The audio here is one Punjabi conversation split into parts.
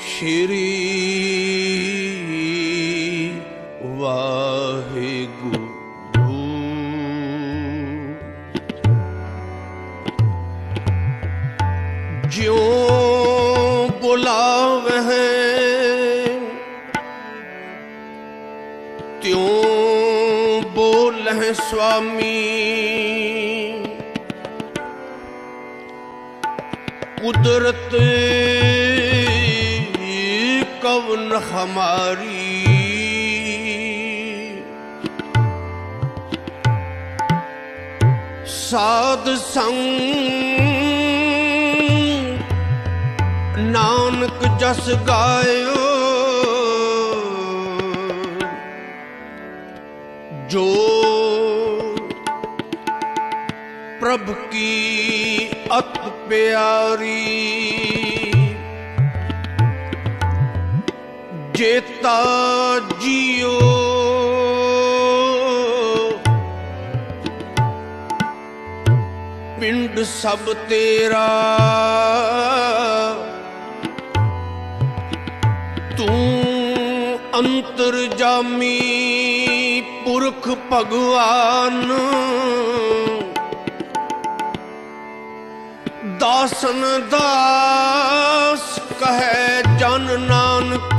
شريك ਕਵਨ ਸਾਧ ਸੰਗ ਨਾਨਕ ਜਸ ਗਾਇਓ ਜੋ ਪ੍ਰਭ ਕੀ ਅਤ ਪਿਆਰੀ ਜੇਤਾ ਜੀਓ ਪਿੰਡ ਸਭ ਤੇਰਾ। ਤੂੰ ਅੰਤਰਜਾਮੀ ਪੁਰਖ ਭਗਵਾਨ। ਦਾਸਨ ਦਾਸ ਕਹੈ ਜਨ ਨਾਨਕ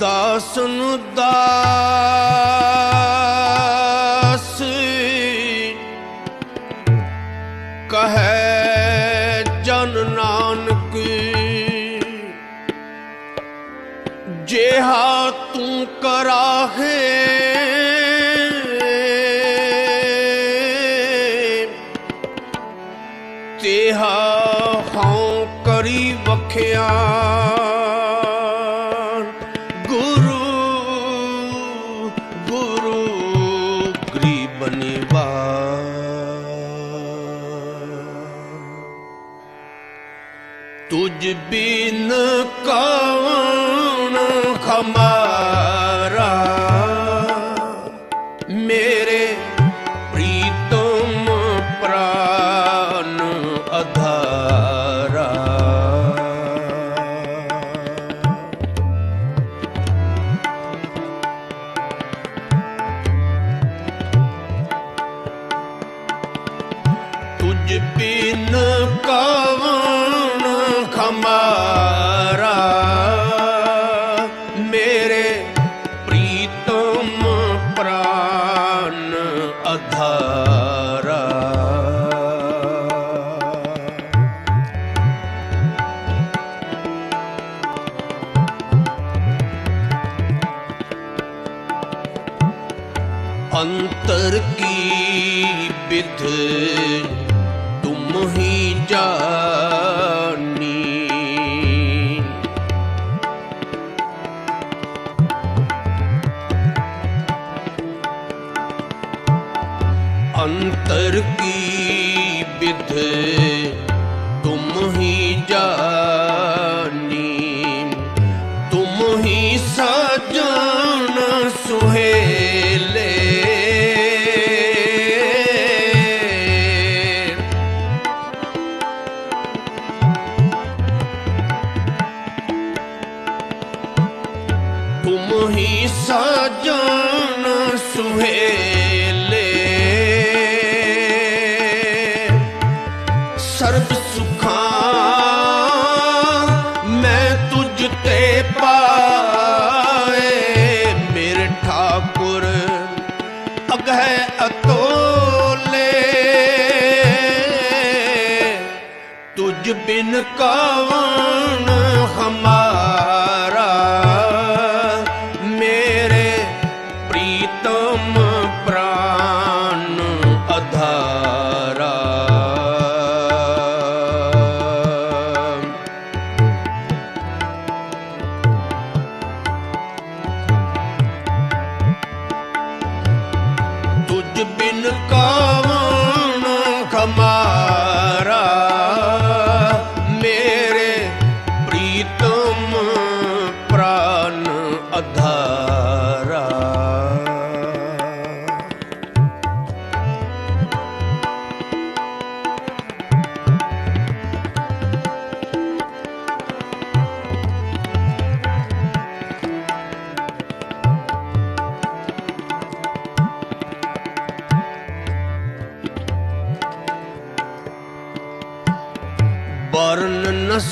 ਦਾਸਨ ਦਾਸ ਕਹੈ ਜਨ ਨਾਨਕ ਜਿਹਾ ਤੂੰ ਕਰਾਹੇ। ਤੇਹਾ ਹਉ ਕਰੀ ਵਖਿਆ। ਗੁਰੂ ਗਰੀਬ ਨਿਵਾਜ ਤੁਝ ਬਿਨ ਕੌਣ ਖਮਾਰਾ ਤੁਝ ਬਿਨ ਕਵਨ ਖਮਾਰਾ। ਮੇਰੇ ਪ੍ਰੀਤਮ ਪ੍ਰਾਨ ਅਧਾਰਾ। ਅੰਤਰ ਕੀ ਵਿਧ ਤੁਮ ਹੀ ਜਾਨੀ। ਅੰਤਰ ਕੀ ਵਿਧ? ਸਜਣ ਸੁਹੇਲੇ। ਸਰਬ ਸੁਖਾਂ ਮੈਂ ਤੁਝ ਤੇ ਪਾਏ। ਮੇਰੇ ਠਾਕੁਰ ਅਗਹਿ ਅਤੋਲੇ। ਤੁਝ ਬਿਨ ਕਵਣ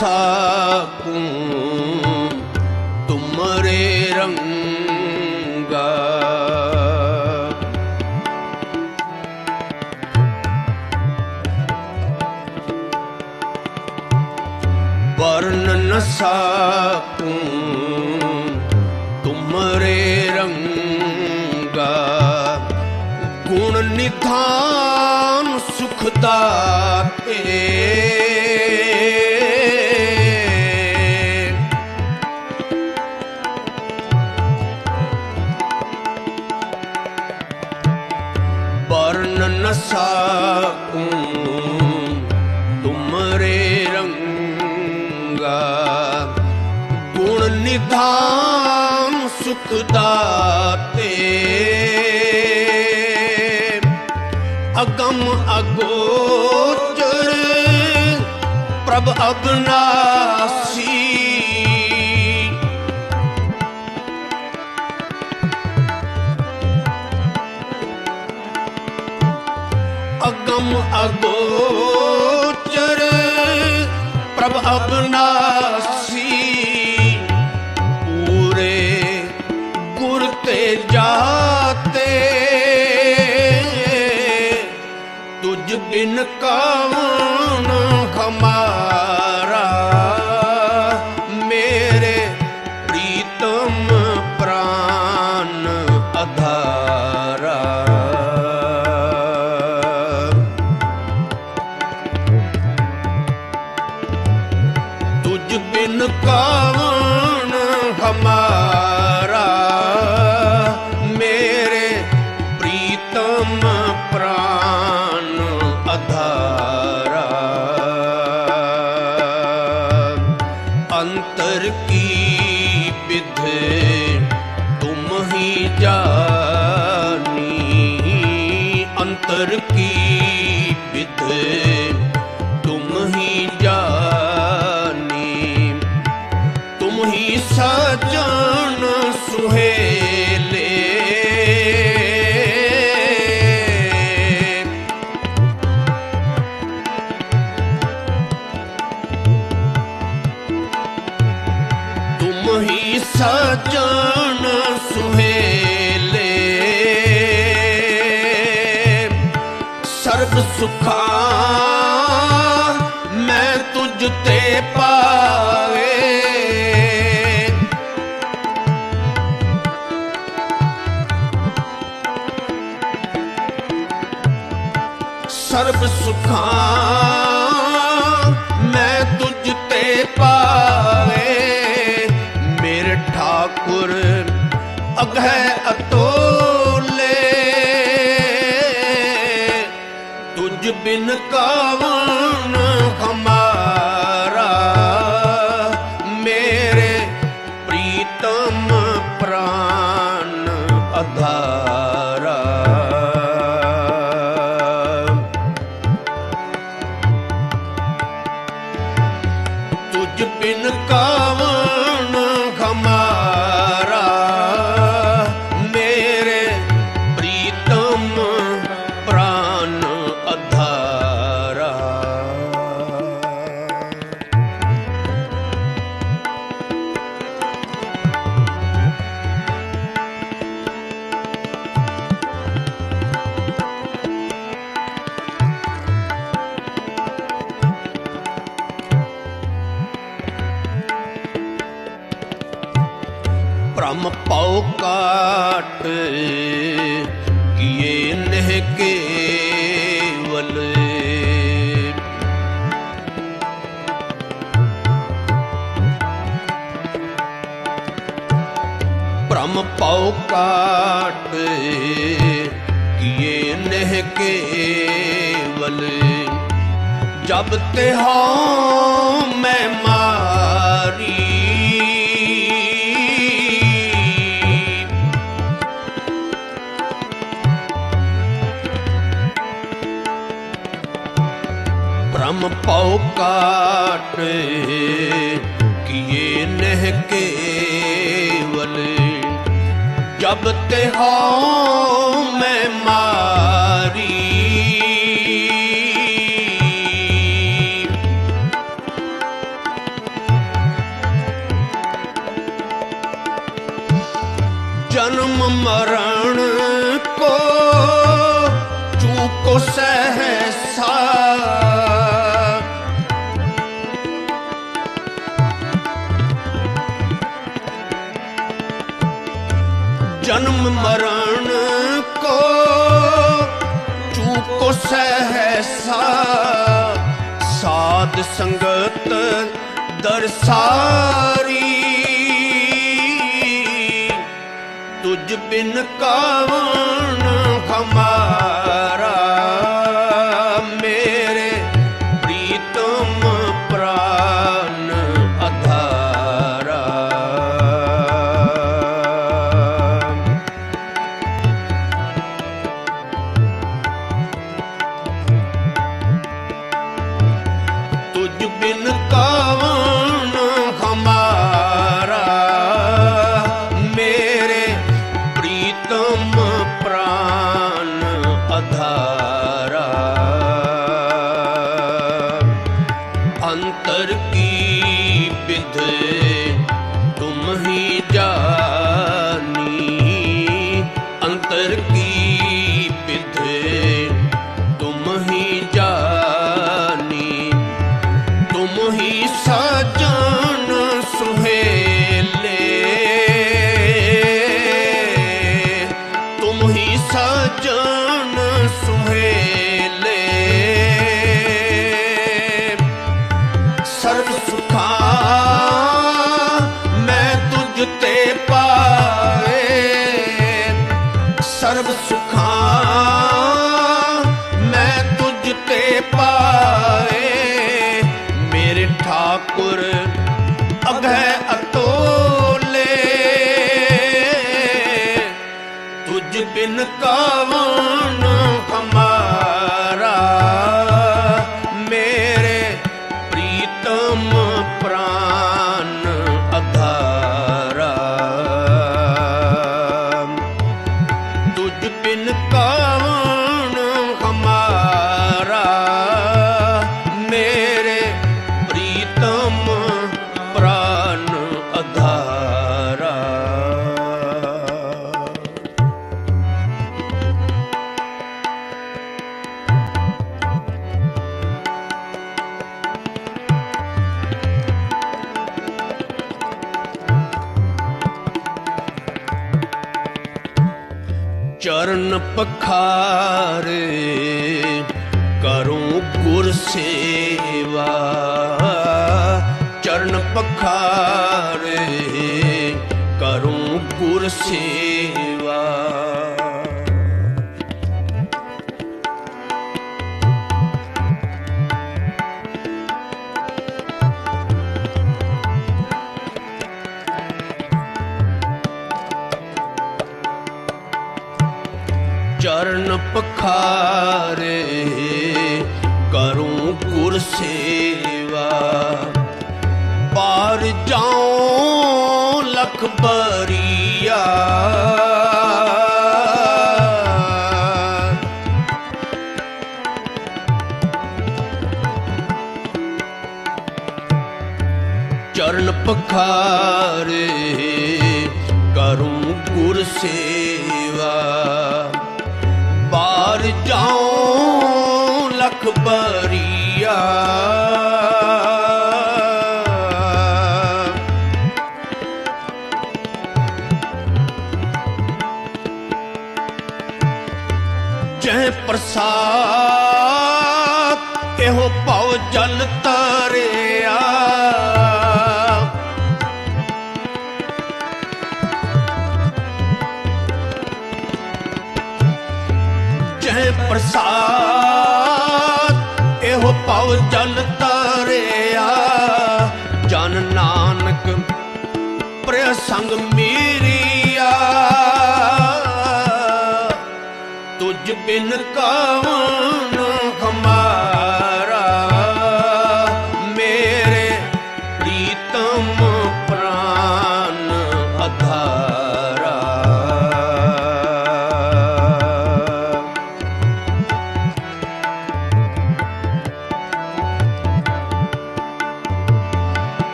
ਸਾਕੂ ਤੁਮਰੇ ਰੰਗਾ। ਵਰਨ ਨ ਸਾਕੂ ਤੁਮਰੇ ਰੰਗਾ। ਗੁਣ ਨਿਧਾਨ ਸੁਖਦਾ। ਵਰਨ ਨ ਸਾਕੂ ਤੁਮਰੇ ਰੰਗਾ। ਗੁਣ ਨਿਧਾਨ ਸੁਖ ਦਾਤੇ। ਅਗਮ ਅਗੋਚਰ ਪ੍ਰਭ ਅਬਨਾਸੀ ਅਗਮ ਅਗੋਚਰ ਪ੍ਰਭ ਅਬਨਾਸੀ ਪੂਰੇ ਗੁਰ ਤੇ ਜਾਤੇ ਤੁਝ ਬਿਨ ਕੌਣ ਤੁਝ ਸਰਬ ਸੁਖਾ, ਮੈਂ ਤੁਝ ਤੇ ਪਾਵੇ। ਮੇਰੇ ਠਾਕੁਰ ਅਗਹਿ ਅਤੋਲੇ। ਤੁਝ ਬਿਨ ਕਾਵਨ ਹਮਾਰਾ। ਮੇਰੇ ਪ੍ਰੀਤਮ ਪ੍ਰਾਨ ਭ੍ਰਮ ਕਾਟ ਕੀਏ ਨਹਿ ਕੇਵਲ। ਭ੍ਰਮ ਪਉ ਕਾਟ ਕੀਏ ਨਹਿ ਕੇਵਲ। ਜਬ ਤੇ ਹਾਂ ਮੈਂ ਹੁਕਮ ਪਾਉ ਕਾਟੇ ਕੀਏ ਨਹਿ ਕੇਵਲੇ। ਜਬ ਤੇ ਹਉ ਮੈਂ ਮਾਰੀ ਜਨਮ ਮਰ ਜਨਮ ਮਰਨ ਕੋ ਚੂਕੋ ਸਹਿਸਾ ਸਾਧ ਸੰਗਤ ਦਰਸਾਰੀ ਤੁਝ ਬਿਨ ਕਾਵਣ ਖਮਾ ਤੁਝ ਚਰਨ ਪਖਾਰੇ ਕਰੂੰ ਗੁਰ ਸੇਵਾ। ਚਰਨ ਪਖਾਰੇ ਕਰੂੰ ਗੁਰ ਸੇਵਾ। ਪਖਾਰੇ ਕਰੂੰ ਗੁਰ ਸੇਵਾ। ਪਾਰ ਜਾਉ ਲਖ ਬਰੀਆ। ਚਰਨ ਪਖਾਰੇ ਕਰੂੰ ਗੁਰ ਸੇਵਾ। ਬਾਰ ਜਾਉ ਲਖ ਬਰੀਆ। ਜਹ ਪ੍ਰਸਾਦ ਇਹੋ ਭਉ ਜਲ ਤਾਰੇ। ਪ੍ਰਸਾਦ। ਇਹੋ ਪਉ ਜਲ ਤਰਿਆ। ਜਨ ਨਾਨਕ ਪ੍ਰਿਆ ਸੰਗ ਮੇਰੀਆ। ਤੁਝ ਬਿਨ ਕਵਨ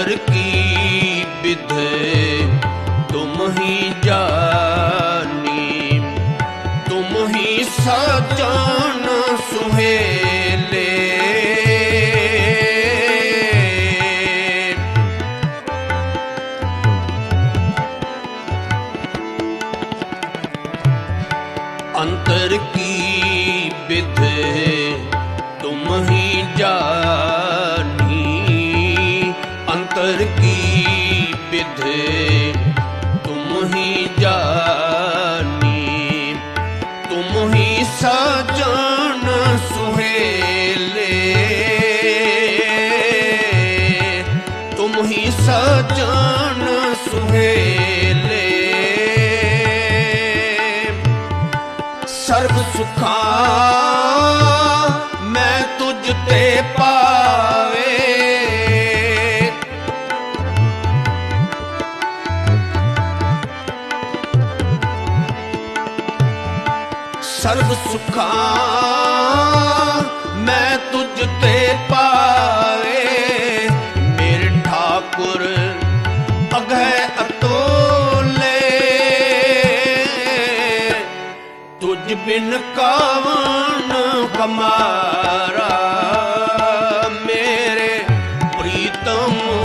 Porque ਅੱਖਾਂ ਮੈਂ ਤੁਝ ਤੇ ਪਾਵੇ। ਸਰਬ ਸੁਖਾਂ ਮੈਂ ਤੁਝ ਤੇ ਪਾ ਬਿਨ ਕਾਵਨ ਕਮਾਰਾ।